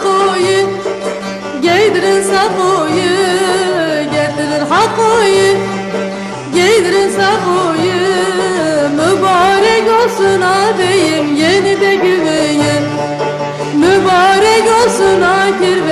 hakoyu Geydirin sakoyu Getirin hakoyu. Geydirin sakoyu Mübarek olsun ağabeyim Yeni de güveyim Mübarek olsun akir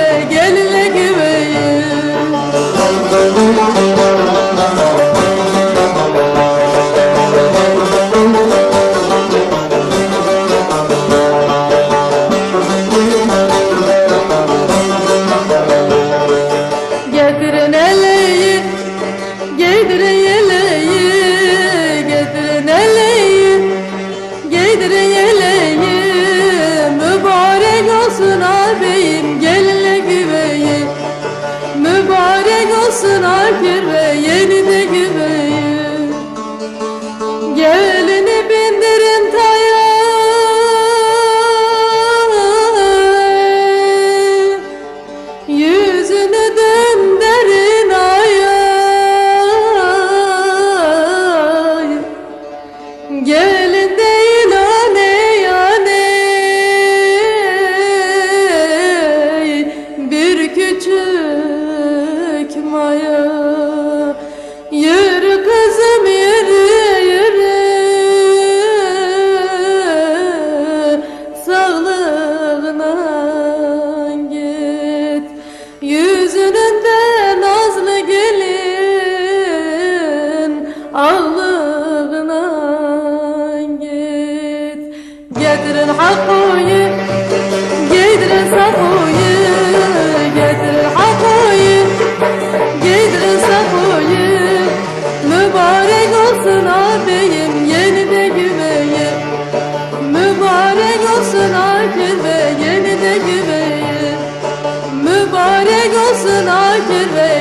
getirin hakkıyı Giydirin sakoyu Getirin hakkıyı Giydirin sakoyu Mübarek olsun ağabeyim yeni de güveyim Mübarek olsun akil ve yeni de güveyim Mübarek olsun akil ve